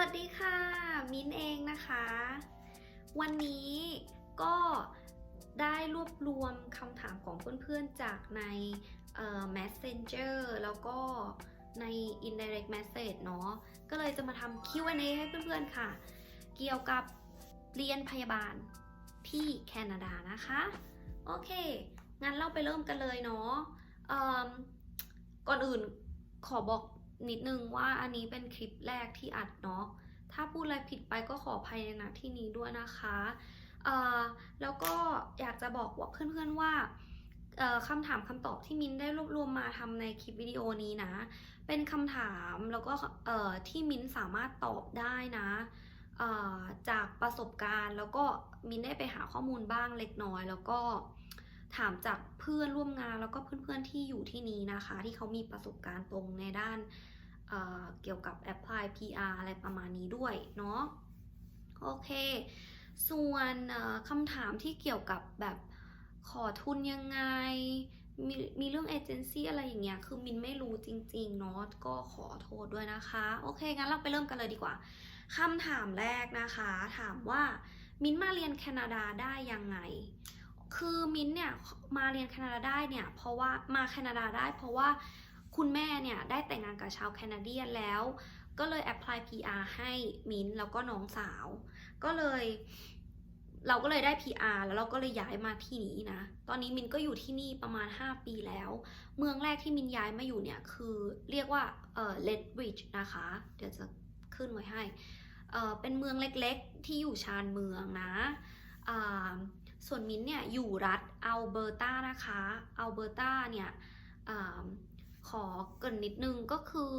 วัสดีค่ะ มิ้นเองนะคะ วันนี้ก็ได้รวบรวมคำถามของเพื่อนๆจากใน Messenger แล้วก็ใน Indirect Message เนาะ ก็เลยจะมาทำ Q&A ให้เพื่อนๆค่ะ เกี่ยวกับเรียนพยาบาลที่แคนาดานะคะ โอเค งั้นเราไปเริ่มกันเลยเนาะก่อนอื่นขอบอก นิดนึงว่าอันนี้เป็นคลิปแรกที่อัดเนาะ ถ้าพูดอะไรผิดไปก็ขออภัยในณที่นี้ด้วยนะคะแล้วก็อยากจะบอกว่าเพื่อนๆว่าคำถามคำตอบที่มินได้รวบรวมมาทำในคลิปวิดีโอนี้นะ เป็นคำถามแล้วก็ที่มินสามารถตอบได้นะจากประสบการณ์แล้วก็มินได้ไปหาข้อมูลบ้างเล็กน้อย แล้วก็ถามจากเพื่อนร่วมงานแล้วก็เพื่อนๆที่อยู่ที่นี้นะคะ ที่เขามีประสบการณ์ตรงในด้าน เเกี่ยวกับ apply PR อะไรประมาณนี้ด้วยเนาะโอเค ส่วนคำถามที่เกี่ยวกับแบบขอทุนยังไง มีมีเรื่องเอเจนซี่อะไรอย่างเงี้ย คือมินไม่รู้จริงๆเนาะ ก็ขอโทษด้วยนะคะ โอเค งั้นเราไปเริ่มกันเลยดีกว่าคำถามแรกนะคะ ถามว่ามินมาเรียนแคนาดาได้ยังไง คือมินเนี่ยมาเรียนแคนาดาได้เนี่ย เพราะว่ามาแคนาดาได้ เพราะว่า คุณแม่เนี่ยได้แต่งงานกับชาวแคนาเดียนแล้ว ก็เลย apply PR ให้มิ้นแล้วก็น้องสาว ก็เลยเราก็เลยได้ PR แล้วเราก็เลยย้ายมาที่นี้นะ ตอนนี้มินก็อยู่ที่นี่ประมาณ 5 ปีแล้ว เมืองแรกที่มินย้ายมาอยู่เนี่ยคือเรียกว่าเอ่อ Lethbridge นะคะ เดี๋ยวจะขึ้นไว้ให้เอ่อเป็นเมืองเล็กๆ ที่อยู่ชานเมืองนะอ่าส่วนมินเนี่ยอยู่รัฐอัลเบอร์ตานะคะ อัลเบอร์ตาเนี่ยอ่า ขอเกินนิดนึงก็คือ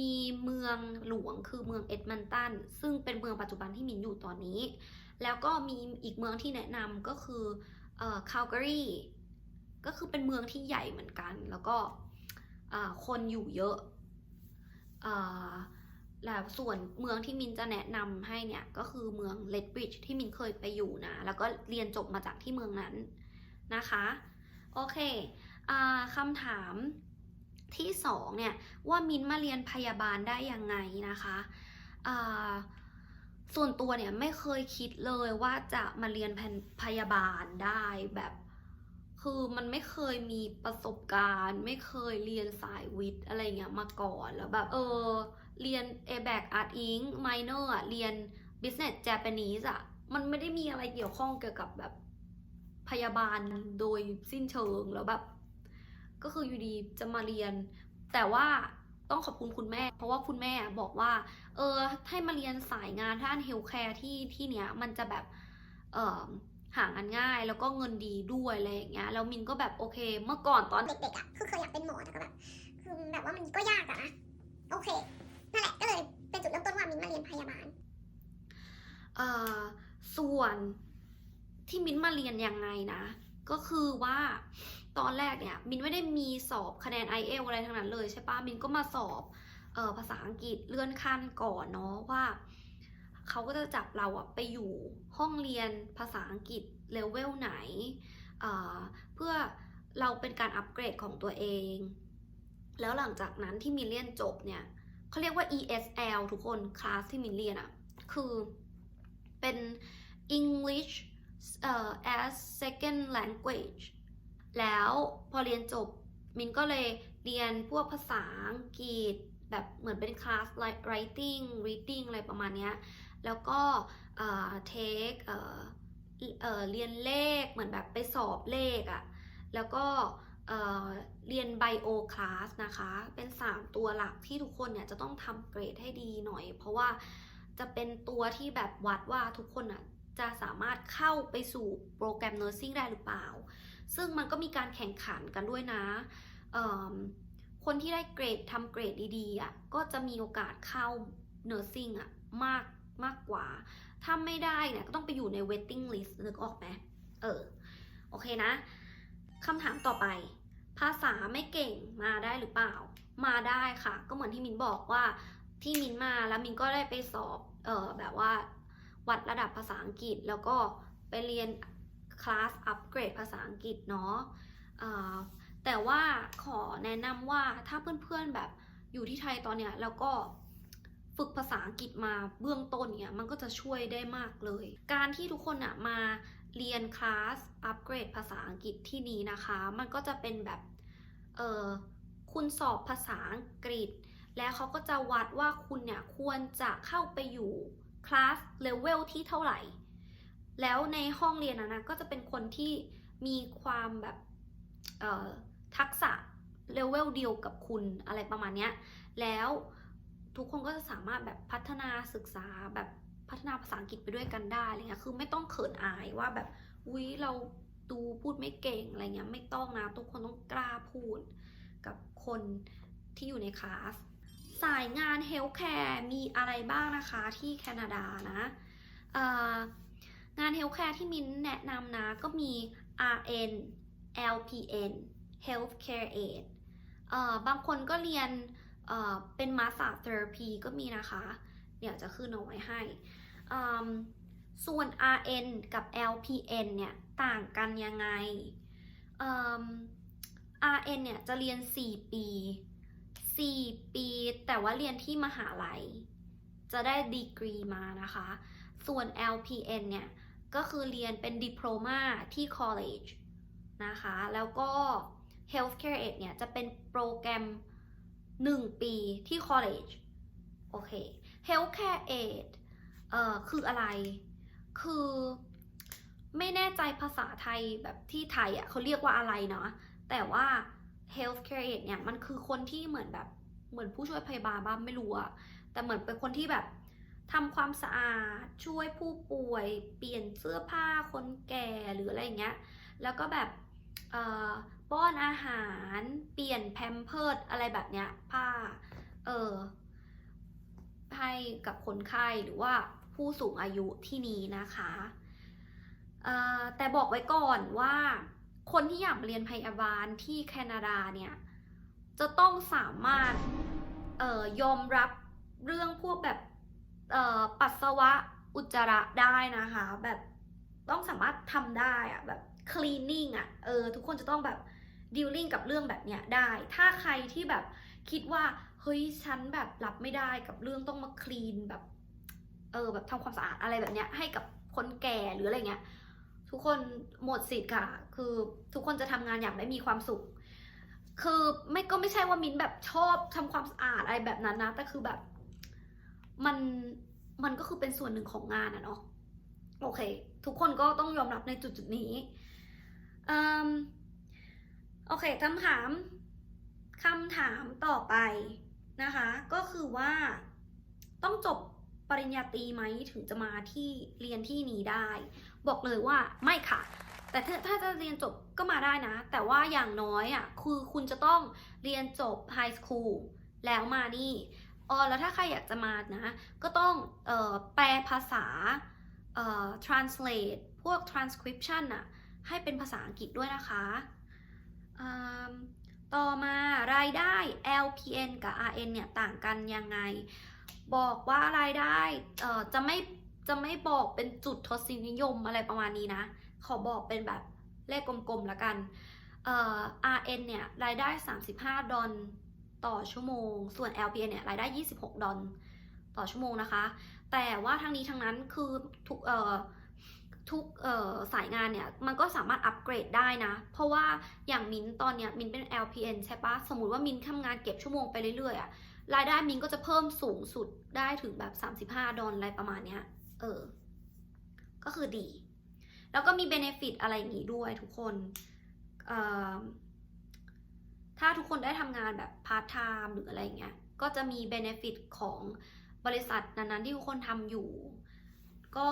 มีเมืองหลวงคือเมืองเอ็ดมันตันซึ่งเป็นเมืองปัจจุบันที่มินอยู่ตอนนี้ แล้วก็มีอีกเมืองที่แนะนำก็คือเอ่อคาลการีก็คือเป็นเมืองที่ใหญ่เหมือนกัน แล้วก็คนอยู่เยอะแล้วส่วนเมืองที่มินจะแนะนำให้เนี่ย ก็คือเมืองเลดบริดจ์ที่มินเคยไปอยู่นะ แล้วก็เรียนจบมาจากที่เมืองนั้นนะคะ โอเคอ่าคำถาม ที่สองเนี่ยว่ามินมาเรียนพยาบาลได้ยังไงนะคะส่วนตัวเนี่ยไม่เคยคิดเลยว่าจะมาเรียนพยาบาลได้แบบคือมันไม่เคยมีประสบการณ์ ไม่เคยเรียนสายวิทย์อะไรเงี้ยมาก่อนแล้วแบบเออเรียน a b a c Art Inc minor อะเรียน Business Japanese อะมันไม่ได้มีอะไรเกี่ยวข้องเกี่ยวกับแบบพยาบาลโดยสิ้นเชิงแล้วแบบ ก็คืออยู่ดีจะมาเรียน แต่ว่าต้องขอบคุณคุณแม่ เพราะว่าคุณแม่บอกว่า เออให้มาเรียนสายงานด้านเฮลท์แคร์ที่ที่เนี้ยมันจะแบบเออหางานง่ายแล้วก็เงินดีด้วยอะไรอย่างเงี้ยแล้วมินก็แบบโอเค เมื่อก่อนตอนเด็กๆอะคือเคยอยากเป็นหมอแต่ก็แบบคือแบบว่ามันก็ยากอะนะโอเคนั่นแหละก็เลยเป็นจุดเริ่มต้นว่ามินมาเรียนพยาบาลเอ่อส่วนที่มินมาเรียนยังไงนะ ก็คือว่า ตอนแรกเนี่ยมินไม่ได้มีสอบคะแนน i อเอลอะไรทั้งนั้นเลยใช่ปะมินก็มาสอบเออภาษาอังกฤษเลื่อนขั้นก่อนเนาะว่าเขาก็จะจับเราอะไปอยู่ห้องเรียนภาษาอังกฤษเลเวลไหนเเพื่อเราเป็นการอัปเกรดของตัวเอง แล้วหลังจากนั้นที่มินเรียนจบเนี่ยเขาเรียกว่า ESL ทุกคนคลาสที่มินเรียนอะคือเป็น English เอ่อ as second language แล้วพอเรียนจบมินก็เลยเรียนพวกภาษาอังกฤษแบบเหมือนเป็นคลาส writing reading อะไรประมาณเนี้ยแล้วก็เอ่อ take เอ่อเอ่อเรียนเลขเหมือนแบบไปสอบเลขอะ่ะแล้วก็เอ่อเรียน bio class นะคะ เป็น 3 ตัวหลักที่ทุกคนเนี่ยจะต้องทำเกรดให้ดีหน่อย เพราะว่าจะเป็นตัวที่แบบวัดว่าทุกคนอะ จะสามารถเข้าไปสู่โปรแกรม nursing ได้หรือเปล่า ซึ่งมันก็มีการแข่งขันกันด้วยนะ คนที่ได้เกรดทำเกรดดีๆอะก็จะมีโอกาสเข้า nursing อะมากมากกว่า ถ้าไม่ได้เนี่ยก็ต้องไปอยู่ใน waiting list นึกออกไหมเออ โอเคนะคำถามต่อไป ภาษาไม่เก่งมาได้หรือเปล่า มาได้ค่ะ ก็เหมือนที่มินบอกว่าที่มินมาแล้วมินก็ได้ไปสอบ เออแบบว่า วัดระดับภาษาอังกฤษ แล้วก็ไปเรียนคลาสอัปเกรดภาษาอังกฤษเนาะแต่ว่าขอแนะนำว่าถ้าเพื่อนๆแบบอยู่ที่ไทยตอนเนี้ยแล้วก็ฝึกภาษาอังกฤษมาเบื้องต้นเนี่ยมันก็จะช่วยได้มากเลย การที่ทุกคนอะมาเรียนคลาสอัปเกรดภาษาอังกฤษที่นี้นะคะ มันก็จะเป็นแบบเออคุณสอบภาษาอังกฤษ แล้วเขาก็จะวัดว่าคุณเนี่ยควรจะเข้าไปอยู่ คลาสเลเวลที่เท่าไหร่ แล้วในห้องเรียนนะนะก็จะเป็นคนที่มีความแบบทักษะเลเวลเดียวกับคุณอะไรประมาณเนี้ยแล้วทุกคนก็จะสามารถแบบพัฒนาศึกษาแบบพัฒนาภาษาอังกฤษไปด้วยกันได้อะไรเงี้ยคือไม่ต้องเขินอายว่าแบบอุ๊ยเราดูพูดไม่เก่งอะไรเงี้ยไม่ต้องนะ ทุกคนต้องกล้าพูดกับคนที่อยู่ในคลาส สายงานเฮลท์แคร์มีอะไรบ้างนะคะที่แคนาดานะงานเฮลท์แคร์ที่มินแนะนำนะ ก็มี RN LPN Healthcare Aid บางคนก็เรียนเป็น Massage Therapy ก็มีนะคะ เดี๋ยวจะขึ้นเอาไว้ให้ ส่วน RN กับ LPN เนี่ยต่างกันยังไง RN เนี่ยจะเรียน 4 ปี 4 ปี แต่ว่าเรียนที่มหาลัย จะได้ดีกรีมานะคะ ส่วน LPN เนี่ย ก็คือเรียนเป็นดิโพลมาที่ college นะคะ แล้วก็ healthcare aid เนี่ย จะเป็นโปรแกรม 1 ปีที่ college โอเค healthcare aid เอ่อ คืออะไร คือไม่แน่ใจภาษาไทยแบบที่ไทยอะเขาเรียกว่าอะไรเนาะแต่ว่า healthcare aid เนี่ยมันคือคนที่เหมือนแบบเหมือนผู้ช่วยพยาบาลบ้างไม่รู้อะแต่เหมือนเป็นคนที่แบบทำความสะอาดช่วยผู้ป่วย เปลี่ยนเสื้อผ้าคนแก่หรืออะไรอย่างเงี้ยแล้วก็แบบเอ่อป้อนอาหารเปลี่ยนแพมเพิร์ดอะไรแบบเนี้ยผ้าเออให้กับคนไข้หรือว่าผู้สูงอายุที่นี้นะคะแต่บอกไว้ก่อนว่า คนที่อยากเรียนพยาบาลที่แคนาดาเนี่ย จะต้องสามารถเอ่อยอมรับเรื่องพวกแบบเอ่อปัสสาวะอุจจาระได้นะคะ แบบต้องสามารถทำได้อะแบบ cleaning อะเออทุกคนจะต้องแบบ dealing กับเรื่องแบบเนี้ยได้ ถ้าใครที่แบบคิดว่าเฮ้ยฉันแบบรับไม่ได้กับเรื่องต้องมา clean แบบ เออแบบทำความสะอาดอะไรแบบเนี้ยให้กับคนแก่หรืออะไรเงี้ย ทุกคนหมดสิทธิ์ค่ะ คือทุกคนจะทำงานอย่างไม่มีความสุข คือไม่ก็ไม่ใช่ว่ามิ้นแบบชอบทำความสะอาดอะไรแบบนั้นนะ แต่คือแบบมันมันก็คือเป็นส่วนหนึ่งของงานอะเนาะ โอเค ทุกคนก็ต้องยอมรับในจุดจุดนี้อืมโอเคคำถามคำถามต่อไปนะคะ ก็คือว่าต้องจบปริญญาตรีไหมถึงจะมาที่เรียนที่นี้ได้ บอกเลยว่าไม่ค่ะ แต่ถ้าจะเรียนจบก็มาได้นะ แต่ว่าอย่างน้อยอะคือคุณจะต้องเรียนจบไฮสคูลแล้วมานี่อ๋อแล้วถ้าใครอยากจะมานะ ก็ต้องออแปลภาษาเอ่อ translate พวก transcription อะให้เป็นภาษาอังกฤษด้วยนะคะ ต่อมารายได้ LPN กับ RN เนี่ย ต่างกันยังไง บอกว่ารายได้เอ่อจะไม่ จะไม่บอกเป็นจุดทศนิยมอะไรประมาณนี้นะ ขอบอกเป็นแบบเลขกลมๆแล้วกันเอ่อ RN เนี่ยรายได้ 35 ดอลต่อชั่วโมง ส่วน LPN เนี่ยรายได้ 26 ดอลต่อชั่วโมงนะคะ แต่ว่าทั้งนี้ทั้งนั้นคือทุกเอ่อทุกเอ่อสายงานเนี่ย มันก็สามารถอัปเกรดได้นะ เพราะว่าอย่างมินตอนเนี้ยมินเป็น LPN ใช่ปะสมมติว่ามินทำงานเก็บชั่วโมงไปเรื่อยๆอะรายได้มินก็จะเพิ่มสูงสุดได้ถึงแบบ 35 ดอลอะไรประมาณเนี้ย เออ ก็คือดี แล้วก็มีเบเนฟิตอะไรอย่างงี้ด้วยทุกคนออถ้าทุกคนได้ทำงานแบบพาร์ทไทม์หรืออะไรอย่างเงี้ย ก็จะมีเบเนฟิตของบริษัทนั้นๆที่ทุกคนทำอยู่ ก็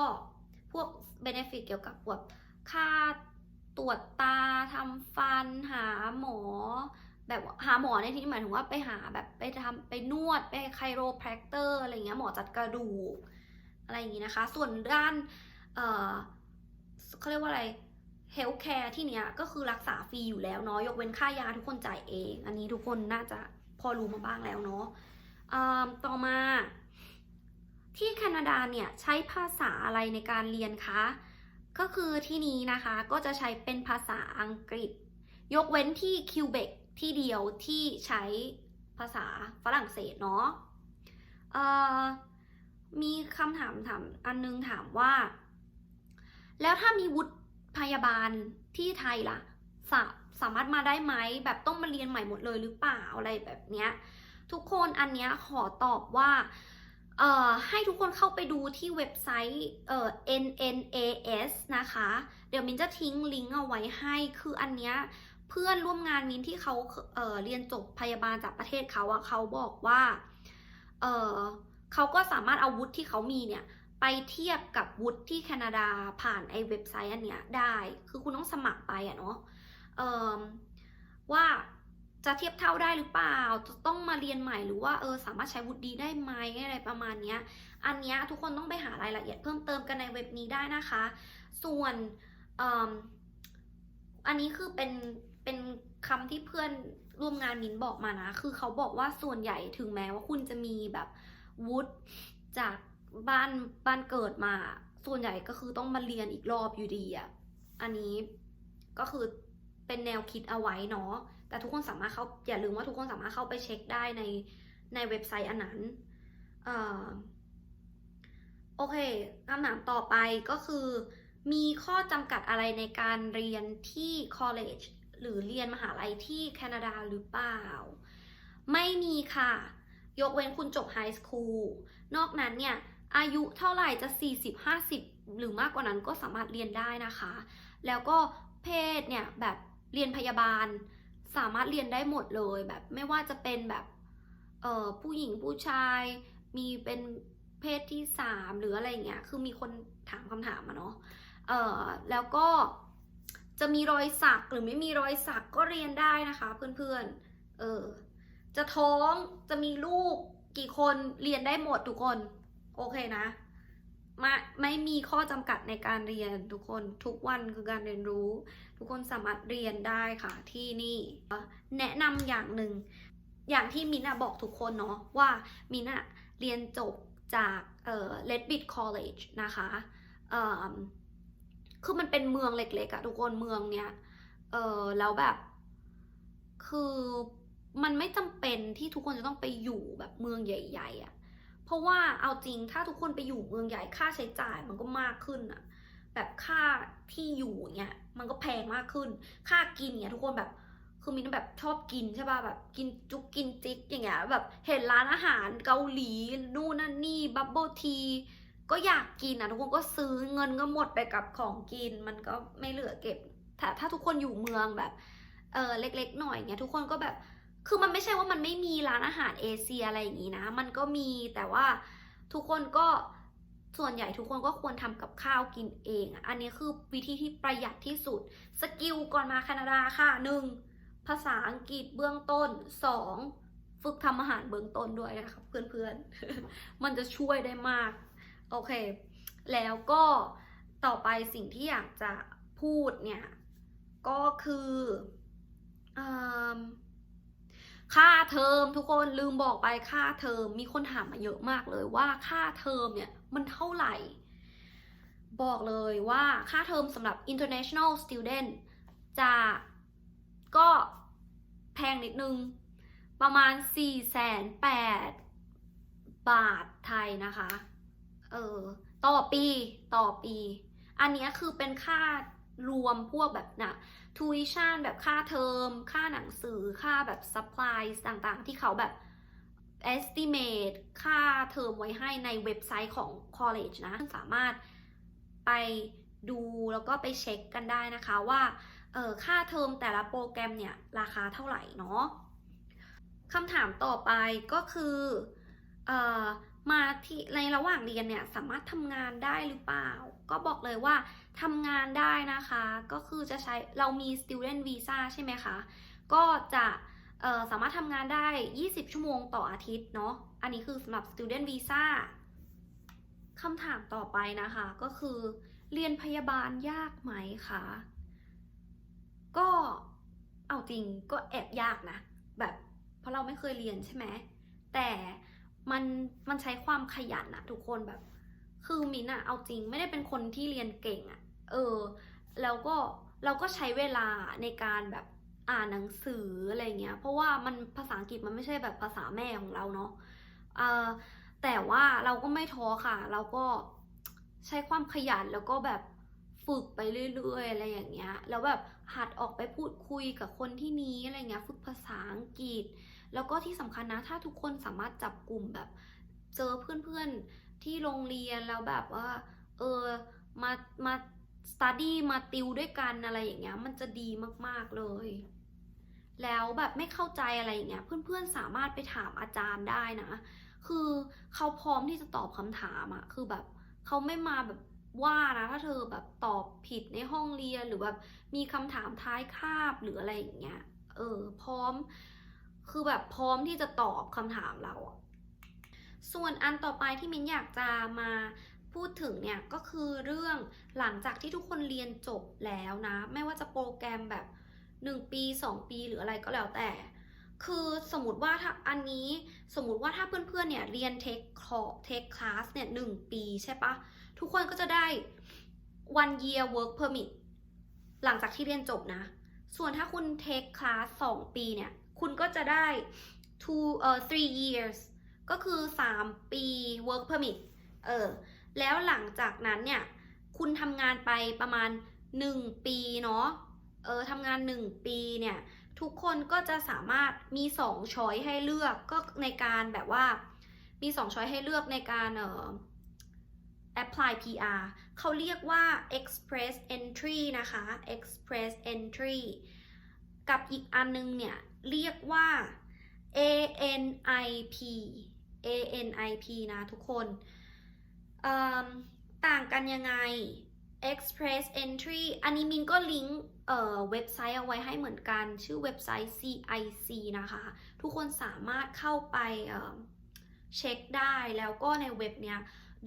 พวกเบเนฟิตเกี่ยวกับแบบค่าตรวจตาทำฟันหาหมอ แบบหาหมอในที่นี้หมายถึงว่าไปหาแบบไปทำไปนวดไปไคโรแพคเตอร์อะไรเงี้ยหมอจัดกระดูก อะไรอย่างงี้นะคะ ส่วนด้านเออเขาเรียกว่าอะไรเฮลท์แคร์ที่เนี้ยก็คือรักษาฟรีอยู่แล้วเนาะยกเว้นค่ายาทุกคนจ่ายเอง อันนี้ทุกคนน่าจะพอรู้มาบ้างแล้วเนาะต่อมา ที่แคนาดาเนี่ยใช้ภาษาอะไรในการเรียนคะก็คือที่นี้นะคะก็จะใช้เป็นภาษาอังกฤษ ยกเว้นที่คิวเบกที่เดียวที่ใช้ภาษาฝรั่งเศสเนาะเอ่อ มีคำถามถามอันนึงถามว่า แล้วถ้ามีวุฒิพยาบาลที่ไทยล่ะสาสามารถมาได้ไหมแบบต้องมาเรียนใหม่หมดเลยหรือเปล่าอะไรแบบเนี้ยทุกคนอันเนี้ยขอตอบว่าเอ่อให้ทุกคนเข้าไปดูที่เว็บไซต์เอ่อ NNAS นะคะ เดี๋ยวมินจะทิ้งลิงก์เอาไว้ให้ คืออันเนี้ยเพื่อนร่วมงานมินที่เขาเอ่อเรียนจบพยาบาลจากประเทศเขาอะเขาบอกว่าเอ่อ เขาก็สามารถเอาวุฒิที่เขามีเนี่ยไปเทียบกับวุฒิที่แคนาดาผ่านไอ้เว็บไซต์อันเนี้ยได้ คือคุณต้องสมัครไปอะเนาะว่าจะเทียบเท่าได้หรือเปล่า จะต้องมาเรียนใหม่หรือว่าเออสามารถใช้วุฒิดีได้ไหมอะไรประมาณเนี้ย อันเนี้ยทุกคนต้องไปหารายละเอียดเพิ่มเติมกันในเว็บนี้ได้นะคะ ส่วนออันนี้คือเป็นเป็นคำที่เพื่อนร่วมงานมินบอกมานะ คือเขาบอกว่าส่วนใหญ่ถึงแม้ว่าคุณจะมีแบบ วุฒิจากบ้านบ้านเกิดมา ส่วนใหญ่ก็คือต้องมาเรียนอีกรอบอยู่ดีอะอันนี้ก็คือเป็นแนวคิดเอาไว้เนาะแต่ทุกคนสามารถเข้าอย่าลืมว่าทุกคนสามารถเข้าไปเช็คได้ในในเว็บไซต์อันนั้นเอ่อโอเคคำถามต่อไปก็คือ มีข้อจำกัดอะไรในการเรียนที่ college หรือเรียนมหาลัยที่แคนาดาหรือเปล่า ไม่มีค่ะ ยกเว้นคุณจบไฮสคูลนอกนั้นเนี่ย อายุเท่าไหร่จะ 40 50 หรือมากกว่านั้นก็สามารถเรียนได้นะคะ แล้วก็เพศเนี่ย แบบเรียนพยาบาล สามารถเรียนได้หมดเลยแบบไม่ว่าจะเป็นแบบเอ่อผู้หญิงผู้ชาย มีเป็นเพศที่สามหรืออะไรอย่างเงี้ยคือมีคนถามคำถามมาเนาะเอ่อแล้วก็จะมีรอยสักหรือไม่มีรอยสักก็เรียนได้นะคะเพื่อนๆ เออ จะท้องจะมีลูกกี่คนเรียนได้หมดทุกคน โอเคนะมาไม่มีข้อจำกัดในการเรียนทุกคนทุกวันคือการเรียนรู้ ทุกคนสามารถเรียนได้ค่ะที่นี่ แนะนำอย่างหนึ่ง อย่างที่มินอะบอกทุกคนเนาะว่ามินอะเรียนจบจากเอ่อ Ledbit College นะคะเอ่อคือมันเป็นเมืองเล็กๆอะทุกคนเมืองเนี้ยเออแล้วแบบ คือ มันไม่จำเป็นที่ทุกคนจะต้องไปอยู่แบบเมืองใหญ่ๆอะเพราะว่าเอาจริงถ้าทุกคนไปอยู่เมืองใหญ่ค่าใช้จ่ายมันก็มากขึ้นอะแบบค่าที่อยู่เนี้ยมันก็แพงมากขึ้น ค่ากินเนี้ยทุกคนแบบคือมินแบบชอบกินใช่ป่ะแบบกินจุกกินจิกอย่างเงี้ยแบบเห็นร้านอาหารเกาหลีนู่นนั่นนี่บับเบิลทีก็อยากกินอะทุกคนก็ซื้อเงินก็หมดไปกับของกิน มันก็ไม่เหลือเก็บแต่ถ้าทุกคนอยู่เมืองแบบเออเล็ก ๆ หน่อยเงี้ยทุกคนก็แบบ คือมันไม่ใช่ว่ามันไม่มีร้านอาหารเอเชียอะไรอย่างงี้นะ มันก็มีแต่ว่าทุกคนก็ส่วนใหญ่ทุกคนก็ควรทำกับข้าวกินเอง อันนี้คือวิธีที่ประหยัดที่สุด สกิลก่อนมาแคนาดาค่ะหนึ่งภาษาอังกฤษเบื้องต้น 2. ฝึกทำอาหารเบื้องต้นด้วยนะครับเพื่อนๆ มันจะช่วยได้มาก โอเค แล้วก็ต่อไปสิ่งที่อยากจะพูดเนี่ย ก็คืออม ค่าเทอมทุกคนลืมบอกไปค่าเทอมมีคนถามมาเยอะมากเลยว่าค่าเทอมเนี่ยมันเท่าไหร่ บอกเลยว่าค่าเทอมสำหรับ international student จะก็แพงนิดนึง ประมาณ 4 8 0 0 0บาทไทยนะคะ เออ ต่อปีต่อปี อันนี้คือเป็นค่ารวมพวกแบบนะ ทูอิชันแบบค่าเทอม ค่าหนังสือ ค่าแบบ supplies ต่างๆ ที่เขาแบบ estimate ค่าเทอมไว้ให้ในเว็บไซต์ของ college นะ สามารถไปดูแล้วก็ไปเช็คกันได้นะคะว่าเออค่าเทอมแต่ละโปรแกรมเนี่ย ราคาเท่าไหร่เนาะคำถามต่อไปก็คือเออมาที่ในระหว่างเรียนเนี่ย สามารถทำงานได้หรือเปล่า ก็บอกเลยว่าทำงานได้นะคะ ก็คือจะใช้เรามี student visa ใช่ไหมคะ ก็จะสามารถทำงานได้ 20 ชั่วโมงต่ออาทิตย์เนาะ อันนี้คือสำหรับ student visa คำถามต่อไปนะคะ ก็คือ เรียนพยาบาลยากไหมคะ ก็เอาจริงก็แอบยากนะ แบบเพราะเราไม่เคยเรียนใช่ไหม แต่มันมันใช้ความขยันอะทุกคนแบบ คือมินอะเอาจริงไม่ได้เป็นคนที่เรียนเก่งอะเออ แล้วก็เราก็ใช้เวลาในการแบบอ่านหนังสืออะไรเงี้ย เพราะว่ามันภาษาอังกฤษมันไม่ใช่แบบภาษาแม่ของเราเนาะเออแต่ว่าเราก็ไม่ท้อค่ะ เราก็ใช้ความขยันแล้วก็แบบฝึกไปเรื่อยๆอะไรอย่างเงี้ย แล้วแบบหัดออกไปพูดคุยกับคนที่นี้อะไรเงี้ย ฝึกภาษาอังกฤษ แล้วก็ที่สำคัญนะ ถ้าทุกคนสามารถจับกลุ่มแบบเจอเพื่อนๆ ที่โรงเรียนแล้วแบบว่า เออมามาสต u d ดี้มาติวด้วยกันอะไรอย่างเงี้ยมันจะดีมากๆเลย แล้วแบบไม่เข้าใจอะไรอย่างเงี้ย เพื่อนๆสามารถไปถามอาจารย์ได้นะ คือเขาพร้อมที่จะตอบคำถามอะคือแบบเขาไม่มาแบบว่านะถ้าเธอแบบตอบผิดในห้องเรียนหรือแบบมีคำถามท้ายคาบหรืออะไรอย่างเงี้ย เออ พร้อม คือแบบพร้อมที่จะตอบคำถามเราอะ ส่วนอันต่อไปที่มิ้นอยากจะมาพูดถึงเนี่ยก็คือเรื่องหลังจากที่ทุกคนเรียนจบแล้วนะ ไม่ว่าจะโปรแกรมแบบ 1 ปี 2 ปีหรืออะไรก็แล้วแต่ คือสมมติว่าถ้าอันนี้สมมติว่าถ้าเพื่อนๆเนี่ยเรียนเทคคอเทคคลาสเนี่ยหนึ่งปีใช่ปะทุกคนก็จะได้ one year work permit หลังจากที่เรียนจบนะ ส่วนถ้าคุณเทคคลาสสองปีเนี่ย คุณก็จะได้ two เอ่อ three years ก็คือ 3 ปี work permit เออ แล้วหลังจากนั้นเนี่ย คุณทำงานไปประมาณ 1 ปีเนาะ เออทำงาน 1 ปีเนี่ย ทุกคนก็จะสามารถมี 2 ช้อยให้เลือก ก็ในการแบบว่า มี 2 ช้อยให้เลือกในการเอ่อ apply PR เขาเรียกว่า express entry นะคะ express entry กับอีกอันนึงเนี่ย เรียกว่า ANIP ANIP นะทุกคน ต่างกันยังไง Express Entry อันนี้มินก็ลิงก์เออเว็บไซต์เอาไว้ให้เหมือนกัน ชื่อเว็บไซต์ CIC นะคะ ทุกคนสามารถเข้าไปเอ่อเช็คได้แล้วก็ในเว็บเนี้ย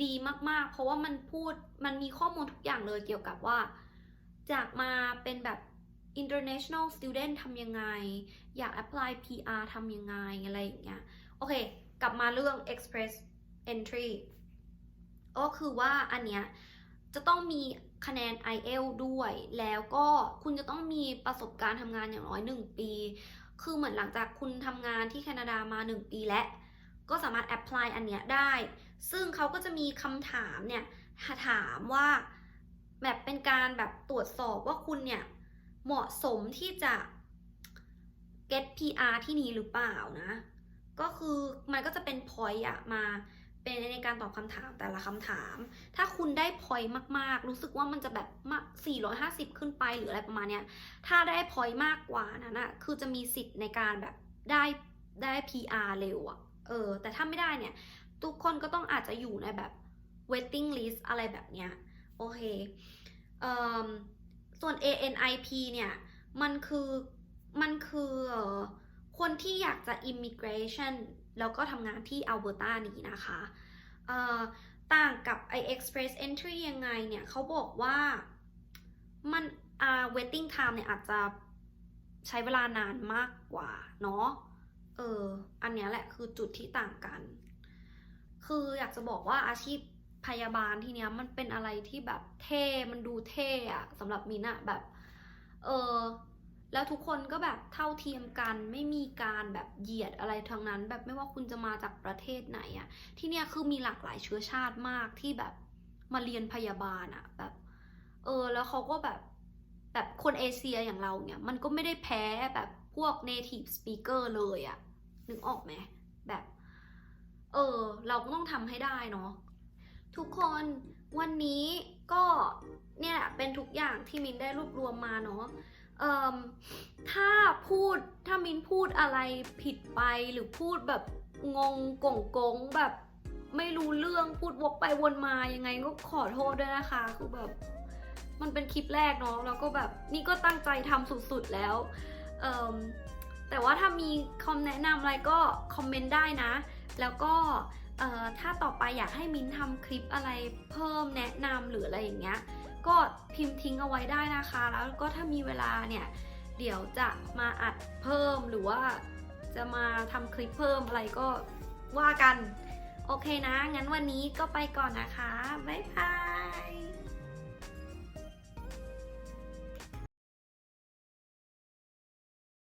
ดีมากๆ เพราะว่ามันพูดมันมีข้อมูลทุกอย่างเลยเกี่ยวกับว่า จากมาเป็นแบบ international student ทำยังไง อยาก apply PR ทำยังไง อะไรอย่างเงี้ย โอเค กลับมาเรื่อง express entry ก็คือว่าอันเนี้ยจะต้องมีคะแนน IELT ด้วย แล้วก็คุณจะต้องมีประสบการณ์ทำงานอย่างน้อย 1 ปี คือเหมือนหลังจากคุณทำงานที่แคนาดามา 1 ปีแล้วก็สามารถ apply อันเนี้ยได้ ซึ่งเขาก็จะมีคำถามเนี่ยถามว่าแบบเป็นการแบบตรวจสอบว่าคุณเนี่ยเหมาะสมที่จะ get PR ที่นี่หรือเปล่านะ ก็คือมันก็จะเป็น point อะมาเป็นในการตอบคำถามแต่ละคำถาม ถ้าคุณได้ point มากๆ รู้สึกว่ามันจะแบบมา450 ขึ้นไปหรืออะไรประมาณเนี้ย ถ้าได้ point มากกว่านั้นอะคือจะมีสิทธิ์ในการแบบได้ได้ PR เร็วอะเออ แต่ถ้าไม่ได้เนี่ย ทุกคนก็ต้องอาจจะอยู่ในแบบ waiting list อะไรแบบเนี้ย โอเคเอ่อส่วน ANIP เนี่ย มันคือ มันคืออ คนที่อยากจะ immigration แล้วก็ทำงานที่อัลเบอร์ตานี้นะคะต่างกับ i express entry ยังไงเนี่ยเขาบอกว่ามันอ่า waiting time เนี่ยอาจจะใช้เวลานานมากกว่าเนาะเอออันนี้แหละคือจุดที่ต่างกัน คืออยากจะบอกว่าอาชีพพยาบาลทีเนี้ยมันเป็นอะไรที่แบบเท่ มันดูเท่อะสำหรับมินอะแบบ เออ แล้วทุกคนก็แบบเท่าเทียมกันไม่มีการแบบเหยียดอะไรทั้งนั้น แบบไม่ว่าคุณจะมาจากประเทศไหนอะที่เนี่ยคือมีหลากหลายเชื้อชาติมากที่แบบมาเรียนพยาบาลอะแบบ เออ แล้วเขาก็แบบแบบคนเอเชียอย่างเราเนี่ย มันก็ไม่ได้แพ้แบบพวก native speaker เลยอะนึกออกไหมแบบ เออ เราก็ต้องทำให้ได้เนาะทุกคนวันนี้ก็เนี่ยแหละเป็นทุกอย่างที่มินได้รวบรวมมาเนาะ ถ้าพูดถ้ามินพูดอะไรผิดไปหรือพูดแบบงงกงกงแบบไม่รู้เรื่องพูดวกไปวนมายังไงก็ขอโทษด้วยนะคะ คือแบบมันเป็นคลิปแรกเนาะแล้วก็แบบนี่ก็ตั้งใจทำสุดๆแล้ว แต่ว่าถ้ามีคำแนะนำอะไรก็คอมเมนต์ได้นะ แล้วก็ถ้าต่อไปอยากให้มิ้นทำคลิปอะไรเพิ่มแนะนำหรืออะไรอย่างเงี้ย ก็พิมพ์ทิ้งเอาไว้ได้นะคะ แล้วก็ถ้ามีเวลาเนี่ยเดี๋ยวจะมาอัดเพิ่มหรือว่าจะมาทำคลิปเพิ่มอะไรก็ว่ากัน โอเคนะ งั้นวันนี้ก็ไปก่อนนะคะ บ๊ายบาย